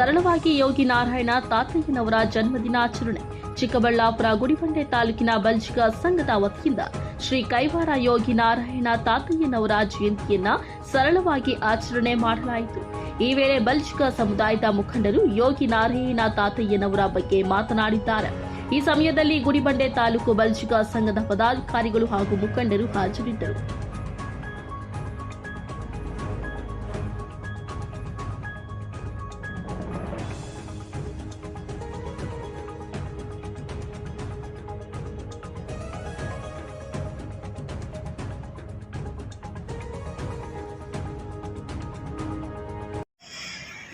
ಸರಳವಾಗಿ ಯೋಗಿ ನಾರಾಯಣ ತಾತಯ್ಯನವರ ಜನ್ಮದಿನಾಚರಣೆ ಚಿಕ್ಕಬಳ್ಳಾಪುರ, ಗುಡಿಬಂಡೆ ತಾಲೂಕಿನ ಬಲ್ಜಿಗ ಸಂಘದ ವತಿಯಿಂದ ಶ್ರೀ ಕೈವಾರ ಯೋಗಿ ನಾರಾಯಣ ತಾತಯ್ಯನವರ ಜಯಂತಿಯನ್ನ ಸರಳವಾಗಿ ಆಚರಣೆ ಮಾಡಲಾಯಿತು. ಈ ವೇಳೆ ಬಲ್ಜಿಗ ಸಮುದಾಯದ ಮುಖಂಡರು ಯೋಗಿ ನಾರಾಯಣ ತಾತಯ್ಯನವರ ಬಗ್ಗೆ ಮಾತನಾಡಿದ್ದಾರೆ. ಈ ಸಮಯದಲ್ಲಿ ಗುಡಿಬಂಡೆ ತಾಲೂಕು ಬಲ್ಜಿಗ ಸಂಘದ ಪದಾಧಿಕಾರಿಗಳು ಹಾಗೂ ಮುಖಂಡರು ಹಾಜರಿದ್ದರು.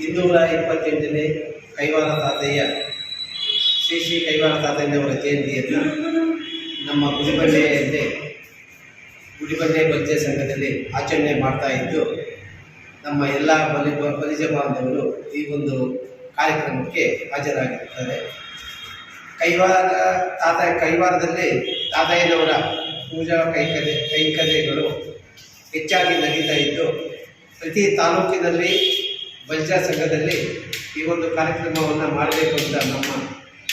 ಇನ್ನೂರ ಇಪ್ಪತ್ತೆಂಟನೇ ಕೈವಾರ ತಾತಯ್ಯ ಶ್ರೀ ಶ್ರೀ ಕೈವಾರ ತಾತಯ್ಯನವರ ಜಯಂತಿಯನ್ನು ನಮ್ಮ ಗುಡಿಬಂಡೆಯಲ್ಲಿ, ಗುಡಿಬಂಡೆ ಬಜ್ಜೆ ಸಂಘದಲ್ಲಿ ಆಚರಣೆ ಮಾಡ್ತಾ ಇದ್ದು, ನಮ್ಮ ಎಲ್ಲ ಬಲಿ, ಬಲಿಜ ಬಾಂಧವರು ಈ ಒಂದು ಕಾರ್ಯಕ್ರಮಕ್ಕೆ ಹಾಜರಾಗಿರುತ್ತಾರೆ ಕೈವಾರ ತಾತ ಕೈವಾರದಲ್ಲಿ ತಾತಯ್ಯನವರ ಪೂಜಾ ಕೈಕರ್ಯ ಕೈಂಕರ್ಯಗಳು ಹೆಚ್ಚಾಗಿ ನಡೀತಾ ಇದ್ದು, ಪ್ರತಿ ತಾಲೂಕಿನಲ್ಲಿ ಬಜ್ಜ ಸಂಘದಲ್ಲಿ ಈ ಒಂದು ಕಾರ್ಯಕ್ರಮವನ್ನು ಮಾಡಬೇಕು ಅಂತ ನಮ್ಮ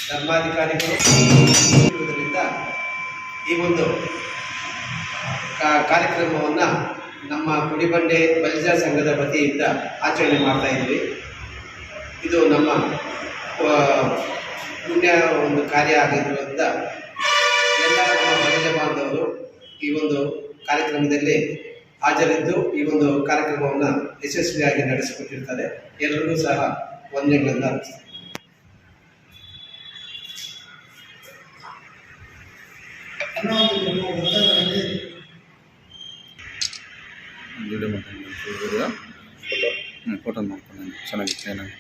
ಧರ್ಮಾಧಿಕಾರಿಗಳು ಈ ಒಂದು ಕಾರ್ಯಕ್ರಮವನ್ನು ನಮ್ಮ ಕುಡಿಬಂಡೆ ಬಲಿಜ ಸಂಘದ ವತಿಯಿಂದ ಆಚರಣೆ ಮಾಡ್ತಾ ಇದ್ವಿ. ಇದು ನಮ್ಮ ಪುಣ್ಯ ಒಂದು ಕಾರ್ಯ ಆಗಿರುವುದರಿಂದ ಎಲ್ಲ ನಮ್ಮ ಬಲಿಜ ಬಾಂಧವರು ಈ ಒಂದು ಕಾರ್ಯಕ್ರಮದಲ್ಲಿ ಹಾಜರಿದ್ದು ಈ ಒಂದು ಕಾರ್ಯಕ್ರಮವನ್ನು ಯಶಸ್ವಿಯಾಗಿ ನಡೆಸಿಕೊಟ್ಟಿರ್ತಾರೆ. ಎಲ್ಲರಿಗೂ ಸಹ ವಂದನೆಗಳನ್ನು ಅರ್ಪಿಸ್ತಾರೆ ಫೋಟೋ ಮಾಡ್ಕೊಂಡು ಚೆನ್ನಾಗಿತ್ತು ಚೆನ್ನಾಗಿ